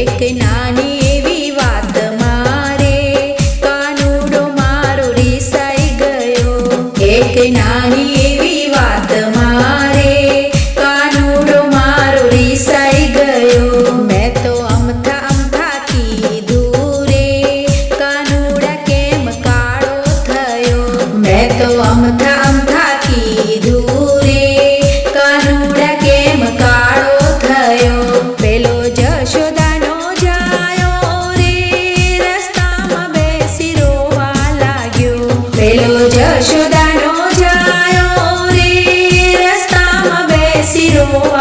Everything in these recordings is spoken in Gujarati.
એક નાની એવી મારે. કાનુડો મારો રીસાઈ ગયો. એક નાની એવી ಯಶೋದನು ಜಾಯೋ ರೀ ರಸ್ತಾಮ ಬೇಸಿರುವ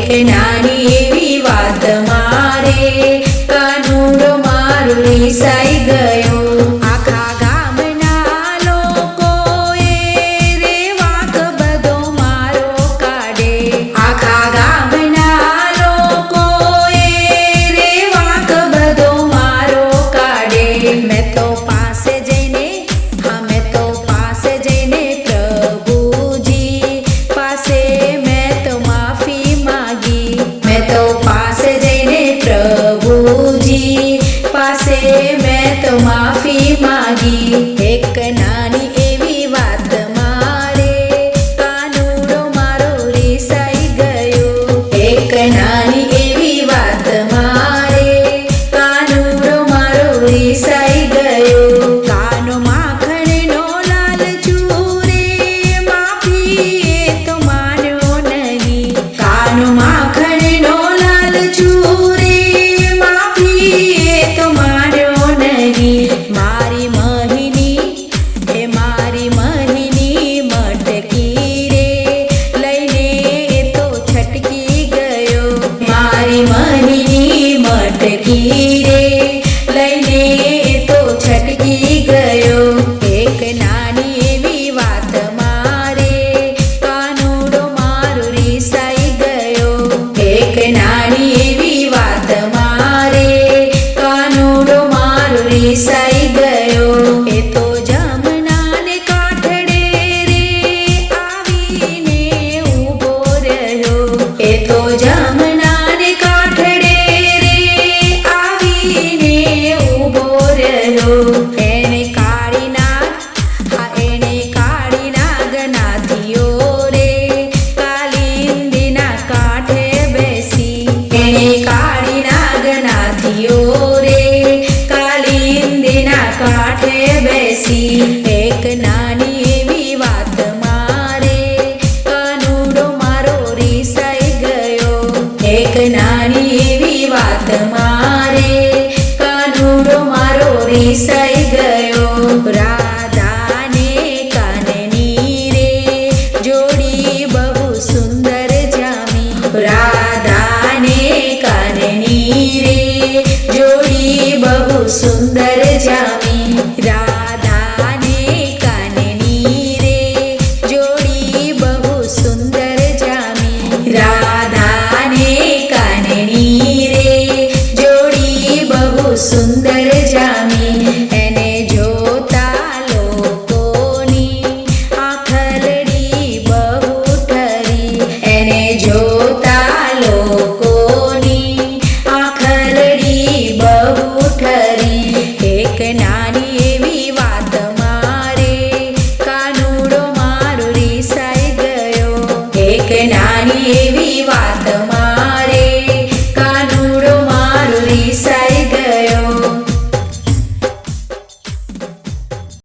એક નાની એવી વાત મારે. કાનુડો મારું નિશા te. એક નાની એવી વાત સુંદર જામી એને જોતા લોકોની આખરડી બહુ ઠરી. એને જો